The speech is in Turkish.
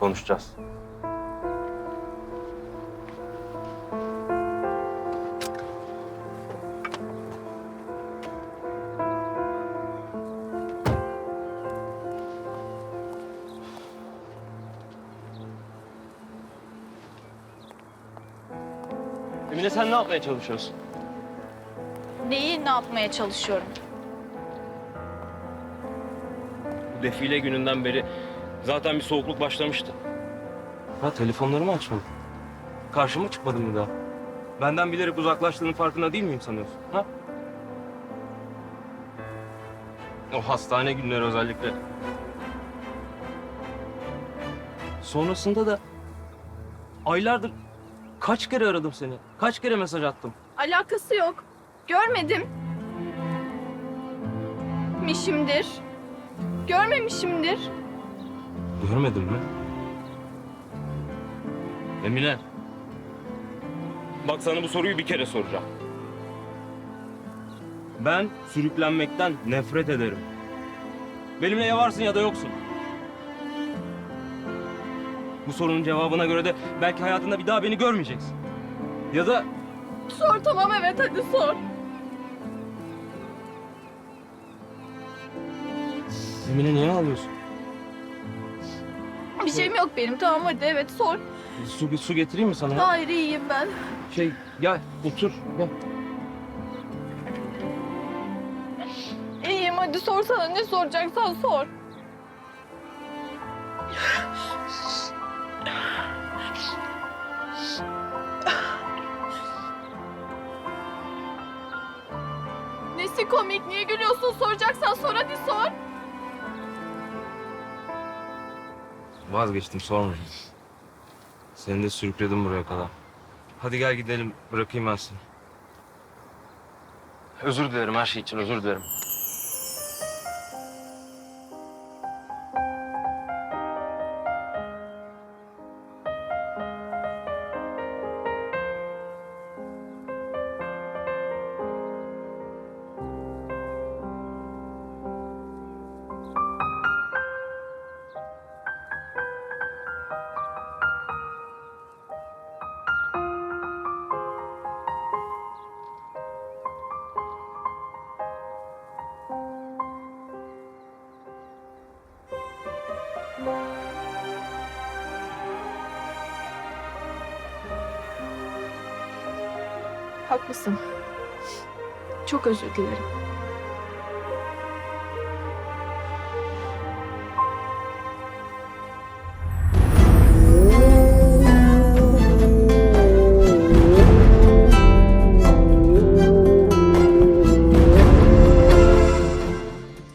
Konuşacağız. Emine sen ne yapmaya çalışıyorsun? Neyi ne yapmaya çalışıyorum? Defile gününden beri zaten bir soğukluk başlamıştı. Ha telefonlarımı açmadın. Karşıma çıkmadın mı daha? Benden bilerek uzaklaştığının farkında değil miyim sanıyorsun? Ha? O hastane günleri özellikle. Sonrasında da aylardır kaç kere aradım seni? Kaç kere mesaj attım? Alakası yok. Görmedim. Mişimdir. Görmemişimdir. Görmedin mi? Emine. Bak sana bu soruyu bir kere soracağım. Ben sürüklenmekten nefret ederim. Benimle ya varsın ya da yoksun. Bu sorunun cevabına göre de belki hayatında bir daha beni görmeyeceksin. Ya da Sor tamam evet hadi sor. Emine niye ağlıyorsun? Bir şeyim yok benim tamam hadi evet sor. Su, su getireyim mi sana? Hayır iyiyim ben. Şey gel otur gel. İyiyim hadi sorsana ne soracaksan sor. Nesi komik? Niye gülüyorsun? Soracaksan sor hadi sor. Vazgeçtim sormayacağım. Seni de sürükledim buraya kadar. Hadi gel gidelim bırakayım ben seni. Özür dilerim her şey için özür dilerim. Haklısın. Çok özür dilerim.